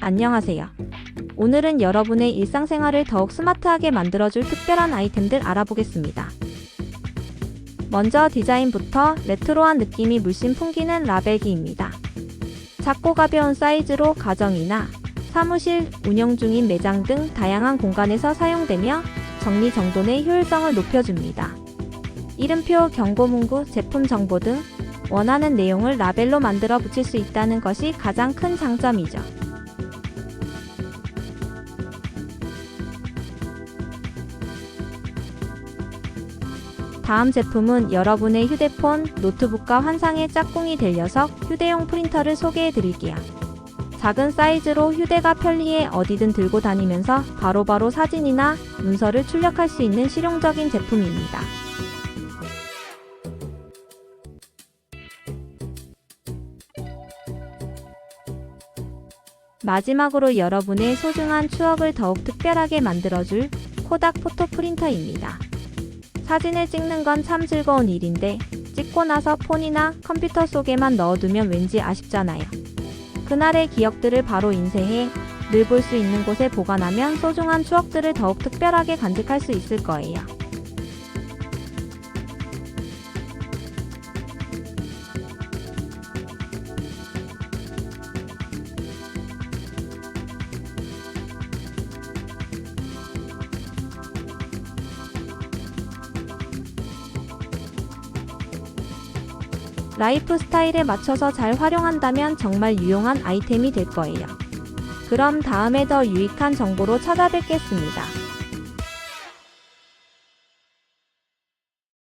안녕하세요. 오늘은 여러분의 일상생활을 더욱 스마트하게 만들어줄 특별한 아이템들 알아보겠습니다. 먼저 디자인부터 레트로한 느낌이 물씬 풍기는 라벨기입니다. 작고 가벼운 사이즈로 가정이나 사무실, 운영 중인 매장 등 다양한 공간에서 사용되며 정리정돈의 효율성을 높여줍니다. 이름표, 경고문구, 제품 정보 등 원하는 내용을 라벨로 만들어 붙일 수 있다는 것이 가장 큰 장점이죠. 다음 제품은 여러분의 휴대폰, 노트북과 환상의 짝꿍이 될 녀석 휴대용 프린터를 소개해 드릴게요. 작은 사이즈로 휴대가 편리해 어디든 들고 다니면서 바로바로 사진이나 문서를 출력할 수 있는 실용적인 제품입니다. 마지막으로 여러분의 소중한 추억을 더욱 특별하게 만들어줄 코닥 포토 프린터입니다. 사진을 찍는 건 참 즐거운 일인데 찍고 나서 폰이나 컴퓨터 속에만 넣어두면 왠지 아쉽잖아요. 그날의 기억들을 바로 인쇄해 늘 볼 수 있는 곳에 보관하면 소중한 추억들을 더욱 특별하게 간직할 수 있을 거예요. 라이프 스타일에 맞춰서 잘 활용한다면 정말 유용한 아이템이 될 거예요. 그럼 다음에 더 유익한 정보로 찾아뵙겠습니다.